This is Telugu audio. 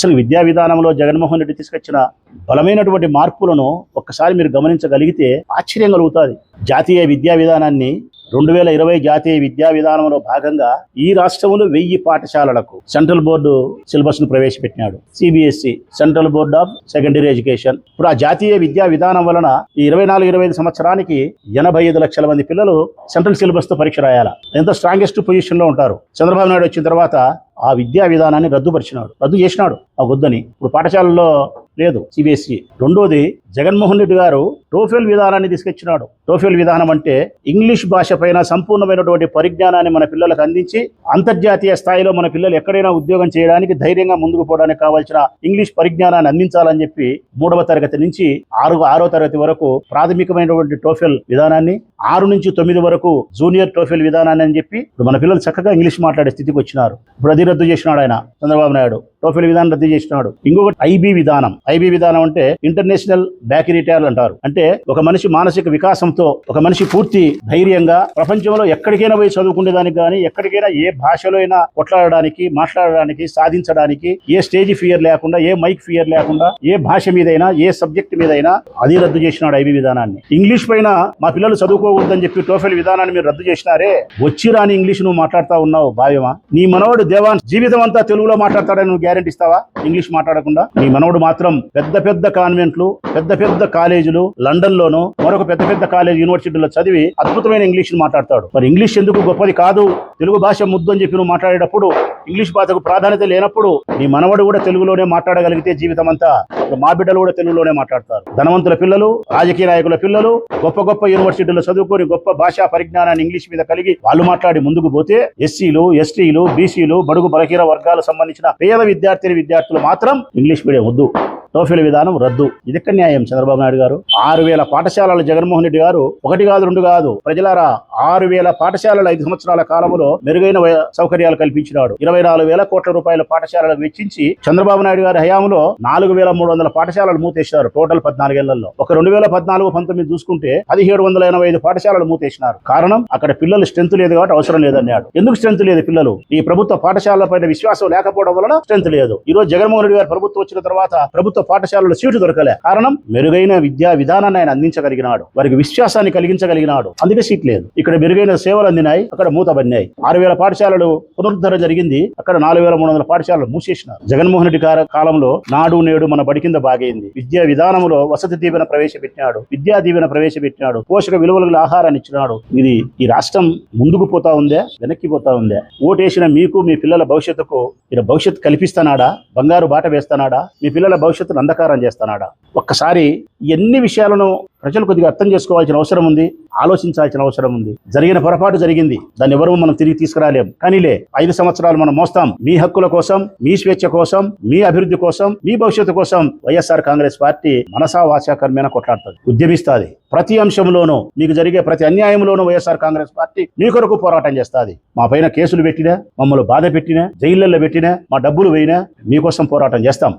అసలు విద్యా విధానంలో జగన్మోహన్ రెడ్డి తీసుకొచ్చిన బలమైనటువంటి మార్పులను ఒక్కసారి మీరు గమనించగలిగితే ఆశ్చర్యం కలుగుతుంది. జాతీయ విద్యా విధానాన్ని రెండు వేల ఇరవై జాతీయ విద్యా విధానంలో భాగంగా ఈ రాష్ట్రంలో వెయ్యి పాఠశాలలకు సెంట్రల్ బోర్డు సిలబస్ను ప్రవేశపెట్టినాడు. CBSE central board of secondary education. ఇప్పుడు ఆ జాతీయ విద్యా విధానం వలన ఈ ఇరవై నాలుగు ఇరవై ఐదు సంవత్సరానికి ఎనభై ఐదు లక్షల మంది పిల్లలు సెంట్రల్ సిలబస్తో పరీక్ష రాయాలా? ఎంత స్ట్రాంగెస్ట్ పొజిషన్లో ఉంటారు? చంద్రబాబు నాయుడు వచ్చిన తర్వాత ఆ విద్యా విధానాన్ని రద్దుపరిచినాడు రద్దు చేసినాడు ఆ వద్దని ఇప్పుడు పాఠశాలల్లో లేదు సిబిఎస్ఈ రెండోది జగన్మోహన్ రెడ్డి గారు టోఫెల్ విధానాన్ని తీసుకొచ్చినాడు. టోఫెల్ విధానం అంటే ఇంగ్లీష్ భాష పైన సంపూర్ణమైనటువంటి పరిజ్ఞానాన్ని మన పిల్లలకు అందించి అంతర్జాతీయ స్థాయిలో మన పిల్లలు ఎక్కడైనా ఉద్యోగం చేయడానికి ధైర్యంగా ముందుకు పోవడానికి కావాల్సిన ఇంగ్లీష్ పరిజ్ఞానాన్ని అందించాలని చెప్పి మూడవ తరగతి నుంచి ఆరు ఆరో తరగతి వరకు ప్రాథమికమైనటువంటి టోఫెల్ విధానాన్ని ఆరు నుంచి తొమ్మిది వరకు జూనియర్ టోఫెల్ విధానాన్ని అని చెప్పి మన పిల్లలు చక్కగా ఇంగ్లీష్ మాట్లాడే స్థితికి వచ్చినారు. ఇప్పుడు అది రద్దు చేసినాడు ఆయన చంద్రబాబు నాయుడు. టోఫెల్ విధానం రద్దు చేసినాడు. ఇంకొకటి ఐబీ విధానం. ఐబీ విధానం అంటే ఇంటర్నేషనల్ బ్యాక్రీటియర్ అంటారు. అంటే ఒక మనిషి మానసిక వికాసంతో ఒక మనిషి పూర్తి ధైర్యంగా ప్రపంచంలో ఎక్కడికైనా పోయి చదువుకునే దానికి కానీ ఎక్కడికైనా ఏ భాషలో అయినా కొట్లాడడానికి మాట్లాడడానికి సాధించడానికి ఏ స్టేజ్ ఫియర్ లేకుండా ఏ మైక్ ఫియర్ లేకుండా ఏ భాష మీదైనా ఏ సబ్జెక్ట్ మీదైనా అది రద్దు చేసినాడు ఐబీ విధానాన్ని. ఇంగ్లీష్ పైన మా పిల్లలు చదువుకోకూడదని చెప్పి టోఫెల్ విధానాన్ని మీరు రద్దు చేసినారే? వచ్చి రాని ఇంగ్లీష్ నువ్వు మాట్లాడుతా ఉన్నావు భావ్యమా? నీ మనవాడు దేవాన్ జీవితం అంతా తెలుగులో మాట్లాడతాడని నువ్వు గ్యారెంటీ ఇస్తావా? ఇంగ్లీష్ మాట్లాడకుండా? నీ మనవడు మాత్రం పెద్ద పెద్ద కాన్వెంట్లు పెద్ద పెద్ద కాలేజీలు లండన్ లోను మరొక పెద్ద పెద్ద కాలేజ్ యూనివర్సిటీలో చదివి అద్భుతమైన ఇంగ్లీష్ మాట్లాడతాడు. మరి ఇంగ్లీష్ ఎందుకు గొప్పది కాదు? తెలుగు భాష ముద్దు అని చెప్పి నువ్వు మాట్లాడేటప్పుడు ఇంగ్లీష్ భాషకు ప్రాధాన్యత లేనప్పుడు నీ మనవడు కూడా తెలుగులోనే మాట్లాడగలిగితే జీవితం అంతా మా బిడ్డలు కూడా తెలుగులోనే మాట్లాడతారు. ధనవంతుల పిల్లలు రాజకీయ నాయకుల పిల్లలు గొప్ప గొప్ప యూనివర్సిటీల్లో చదువుకొని గొప్ప భాషా పరిజ్ఞానాన్ని ఇంగ్లీష్ మీద కలిగి వాళ్ళు మాట్లాడి ముందుకు పోతే ఎస్సీలు ఎస్టీలు బీసీలు బడుగు బలహీన వర్గాలకు సంబంధించిన పేద విద్యార్థిని విద్యార్థులు మాత్రం ఇంగ్లీష్ మీడియం వద్దు. టోఫీల విధానం రద్దు. ఇది ఎక్కడ న్యాయం? చంద్రబాబు నాయుడు గారు? ఆరు వేల పాఠశాలలు జగన్మోహన్ రెడ్డి గారు? ఒకటి కాదు రెండు కాదు. ప్రజలారా ఆరు వేల పాఠశాలలు ఐదు సంవత్సరాల కాలంలో మెరుగైన సౌకర్యాలు కల్పించినాడు. ఇరవై నాలుగు వేల కోట్ల రూపాయల పాఠశాలలకు వెచ్చించి చంద్రబాబు నాయుడు గారి హయాంలో నాలుగు వేల మూడు వందల పాఠశాలలు మూతేశారు టోటల్ పద్నాలుగేళ్ళలో. ఒక రెండు వేల పద్నాలుగు పంతొమ్మిది చూసుకుంటే పదిహేడు వందల ఎనభై ఐదు పాఠశాలలు మూతేసినారు. కారణం అక్కడ పిల్లలు స్ట్రెంత్ లేదు కాబట్టి అవసరం లేదన్నాడు. ఎందుకు స్ట్రెంత్ లేదు పిల్లలు? ఈ ప్రభుత్వ పాఠశాలల పైన విశ్వాసం లేకపోవడం వలన స్ట్రెంత్ లేదు. ఈ రోజు జగన్మోహన్ రెడ్డి గారు ప్రభుత్వం వచ్చిన తర్వాత ప్రభుత్వ పాఠశాలలో సీటు దొరకలే. కారణం మెరుగైన విద్యా విధానాన్ని ఆయన అందించగలిగినాడు. వారికి విశ్వాసాన్ని కలిగించగలిగినాడు. అందుకే సీట్ లేదు. ఇక్కడ మెరుగైన సేవలు అందినాయి అక్కడ మూతబడినాయి ఆరు వేల పాఠశాలలు పునరుద్ధరణ జరిగింది అక్కడ నాలుగు వేల మూడు వందల పాఠశాలలు మూసేసినారు. జగన్మోహన్ రెడ్డి గారి కాలంలో నాడు నేడు మన బడి కింద బాగైంది. విద్యా విధానంలో వసతి దీవెన ప్రవేశపెట్టినాడు విద్యా దీవెన ప్రవేశపెట్టినాడు పోషక విలువలు ఆహారాన్ని ఇచ్చినాడు. ఇది ఈ రాష్ట్రం ముందుకు పోతా ఉందే వెనక్కి పోతా ఉందే? ఓటేసిన మీకు మీ పిల్లల భవిష్యత్తుకు మీరు భవిష్యత్తు కల్పిస్తానాడా? బంగారు బాట వేస్తానాడా? మీ పిల్లల భవిష్యత్తును అంధకారం చేస్తానాడా? ఒక్కసారి ఎన్ని విషయాలను ప్రజలు కొద్దిగా అర్థం చేసుకోవాల్సిన అవసరం ఉంది ఆలోచించాల్సిన అవసరం ఉంది. జరిగిన పొరపాటు జరిగింది దాన్ని ఎవరు మనం తిరిగి తీసుకురాలేం. కానీలే ఐదు సంవత్సరాలు మనం మోస్తాం. మీ హక్కుల కోసం మీ స్వేచ్ఛ కోసం మీ అభివృద్ధి కోసం మీ భవిష్యత్తు కోసం వైఎస్ఆర్ కాంగ్రెస్ పార్టీ మనసా వాచాకర్మేన కొట్లాడుతుంది ఉద్యమిస్తాది. ప్రతి అంశంలోనూ మీకు జరిగే ప్రతి అన్యాయంలోనూ వైఎస్ఆర్ కాంగ్రెస్ పార్టీ మీ కొరకు పోరాటం చేస్తాది. మా పైన కేసులు పెట్టినా మమ్మల్ని బాధ పెట్టినా జైళ్ళలో పెట్టినా మా డబ్బులు వేయినా మీకోసం పోరాటం చేస్తాం.